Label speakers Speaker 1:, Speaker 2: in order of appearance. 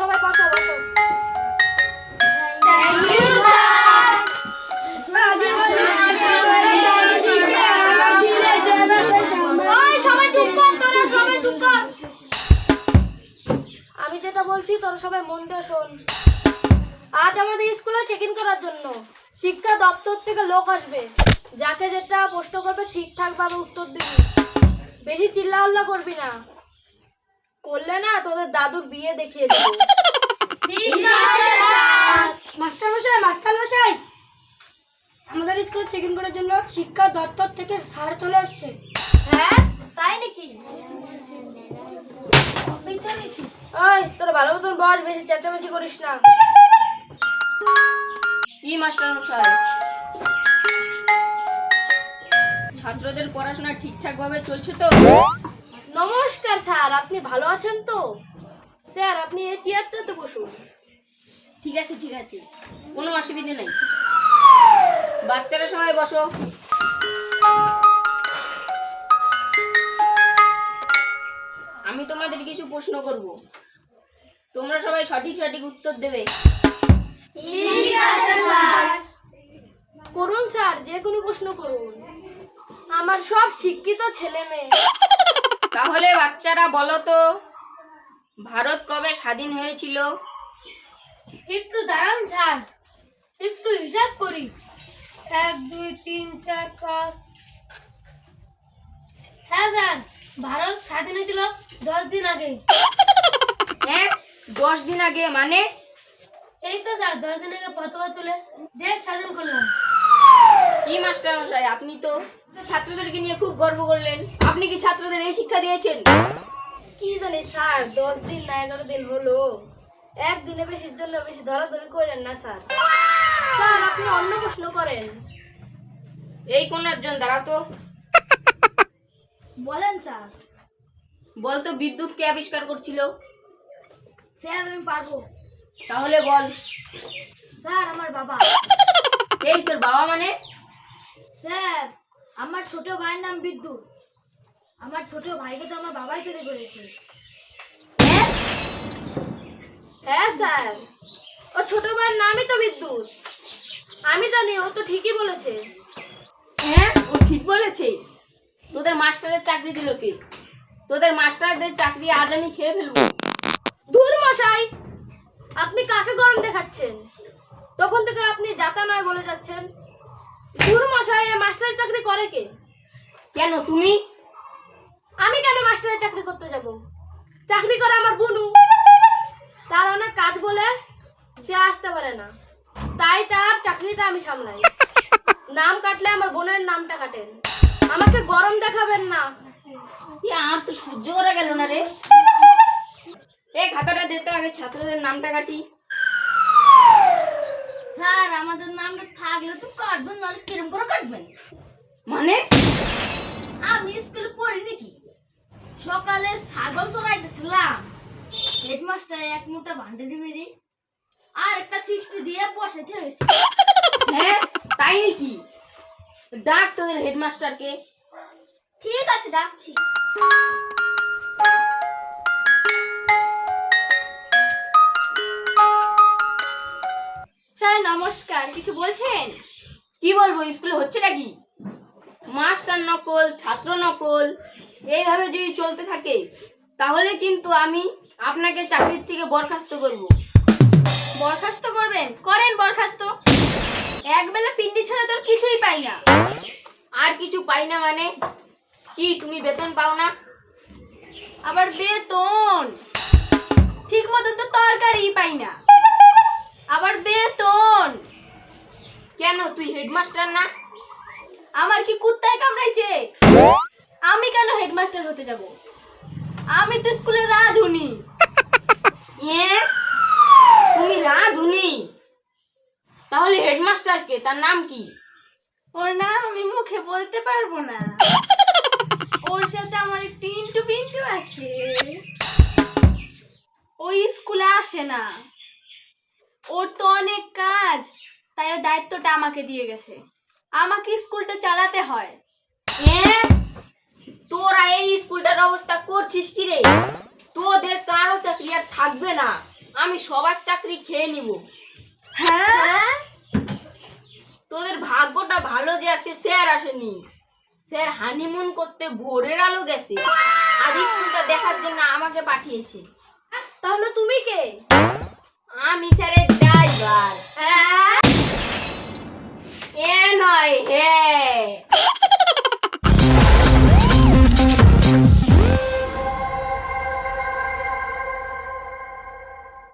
Speaker 1: সবাই বসো বসো। আমি যেটা বলছি তোরা সবাই মন দিয়ে শোন। আজ আমাদের স্কুলে চেক ইন করার জন্য শিক্ষা দপ্তর থেকে লোক আসবে যাকে যেটা প্রশ্ন করবে ঠিকঠাক ভাবে উত্তর দিবি। বেশি চিল্লাহল্লা করবি না। করলে না তোদের দাদুর বিয়ে দেখিয়ে দেবো। মাস্টার মশাই মাস্টার মশাই আমাদের স্কুলে চেক ইন করার জন্য শিক্ষা দপ্তর থেকে স্যার চলে আসছে। হ্যাঁ? তাই নাকি? ওই তোর ভালো মতন বস বেশি চেঁচামেচি করিস না।
Speaker 2: কি মাস্টার মশাই ছাত্রদের পড়াশোনা ঠিকঠাক ভাবে চলছে তো?
Speaker 1: নমস্কার স্যার। আপনি ভালো আছেন তো? স্যার আপনি এই চেয়ারটাতে বসুন।
Speaker 2: ঠিক আছে ঠিক আছে। কোনো অসুবিধে নেই। বাচ্চারা সবাই বসো। আমি তোমাদের কিছু প্রশ্ন করব। তোমরা সবাই সঠিক সঠিক উত্তর দেবে।
Speaker 1: করুন স্যার যে কোনো প্রশ্ন করুন। আমার সব শিক্ষিত ছেলে মেয়ে।
Speaker 2: তাহলে বাচ্চারা বলো তো ভারত কবে স্বাধীন হয়েছিল?
Speaker 1: একটু দাঁড়ান স্যার একটু হিসাব করি। এক দুই তিন চার পাঁচ। হ্যাঁ স্যার ভারত স্বাধীন হয়েছিল দশ দিন আগে।
Speaker 2: হ্যাঁ দশ দিন আগে মানে?
Speaker 1: এই তো স্যার দশ দিন আগে পতাকা তুলে দেশ স্বাধীন করলাম।
Speaker 2: কি মাস্টার মশাই আপনি তো ছাত্রদেরকে নিয়ে খুব গর্ব করলেন। আপনি ছাত্রদের এই শিক্ষা দিয়েছেন?
Speaker 1: কি জানি স্যার দশ দিন না এগারো দিন হলো। একদিনে বেশির জন্য বেশি ধরাধরি করেন না স্যার। স্যার আপনি অন্য প্রশ্ন করেন।
Speaker 2: এই কোন একজন? দাঁড়াতো
Speaker 1: বলেন স্যার।
Speaker 2: বলতো বিদ্যুৎ কে আবিষ্কার করছিল?
Speaker 1: স্যার আমি পারব।
Speaker 2: তাহলে বল।
Speaker 1: স্যার আমার বাবা।
Speaker 2: এই তোর বাবা মানে?
Speaker 1: স্যার আমার ছোট ভাইয়ের নাম বিদ্যুৎ। আমার ছোট ভাইকে তো আমার বাবাই তৈরি করেছে। হ্যাঁ? স্যার। ও ছোট ভাইয়ের নামই তো বিদ্যুৎ। আমি জানি ও তো ঠিকই বলেছে।
Speaker 2: হ্যাঁ ও ঠিক বলেছে। তোদের মাস্টারের চাকরি দিল কে? তোদের মাস্টারদের চাকরি আজ আমি খেয়ে ফেলব।
Speaker 1: ধুর মশাই আপনি কাকে গরম দেখাচ্ছেন? তখন থেকে আপনি যাতা নয় বলে যাচ্ছেন। ধুর মশাই মাস্টারের চাকরি করে কে?
Speaker 2: কেন তুমি
Speaker 1: আমি কেন মাস্টারের চাকরি করতে যাব? চাকরি করে আমার বুনু। তার অনেক কাজ বলে সে আসতে পারে না। তাই তার চাকরিটা আমি সামলাই। নাম কাটলে আমার বোনের নামটা কাটেন। আমাকে গরম দেখাবেন না।
Speaker 2: আর তো সহ্য করা গেল না রে। এই খাতাটা দিতে আগে ছাত্রদের নামটা কাটি।
Speaker 1: স্যার আমাদের নামটা থাকলে তো কাটবেন নাহলে কিরম করে কাটবেন?
Speaker 2: মানে?
Speaker 1: আমি স্কুলে পড়ি নাকি সকালে ছাগল চড়াইতেছিলাম। হেডমাস্টার এক মুঠা ভান্ডারি মেরে আর একটা সিক্সটি দিয়ে বসে গেছে
Speaker 2: হ্যাঁ তাই নাকি? ডাক তোদের হেডমাস্টারকে।
Speaker 1: ঠিক আছে ডাকছি। স্যার নমস্কার। কিছু বলছেন?
Speaker 2: কি বলব স্কুলে হচ্ছে নাকি মাস্টার নকল ছাত্র নকল এইভাবে যদি চলতে থাকে, তাহলে কিন্তু আমি আপনাকে চাকরির থেকে বরখাস্ত করব।
Speaker 1: বরখাস্ত করবেন? করেন বরখাস্ত। একবেলা পিন্ডি ছাড়া তোর কিছুই পাই না।
Speaker 2: আর কিছু পাই না মানে? কি, তুমি বেতন পাও না?
Speaker 1: আবার বেতন! ঠিক মতন তো তরকারি পাই না। আবার বেতন!
Speaker 2: কেন, তুই হেডমাস্টার না?
Speaker 1: আমার কি কুত্তায় কামড়াইছে? আমি কেন হেডমাস্টার হতে যাব? আমি তো স্কুলে রাধুনি।
Speaker 2: তুমি রাধুনি? তাহলে হেডমাস্টার কে? তার নাম কি?
Speaker 1: ওর নাম আমি মুখে বলতে পারব না। ওর সাথে আমার একটু ইন্টু পিন্টু আছে। ওই স্কুলে আসে না। ওর তো অনেক কাজ, তাই ওর দায়িত্বটা আমাকে দিয়ে গেছে। আমাকে স্কুলটা চালাতে হয়।
Speaker 2: তোরা এই স্কুলটার অবস্থা করছিস কি রে? তোদের কাজ থাকবে না। আমি সবার চাকরি খেয়ে নিব।
Speaker 1: হ্যাঁ?
Speaker 2: তোদের ভাগ্যটা ভালো যে আজকে স্যার আসেনি। স্যার হানিমুন করতে ভোরের আলো গেছে। আর স্কুলটা দেখার জন্য আমাকে পাঠিয়েছে।
Speaker 1: তাহলে তুমি কে?
Speaker 2: আমি স্যারের ড্রাইভার
Speaker 1: হ্যাঁ?
Speaker 2: এ নয় হে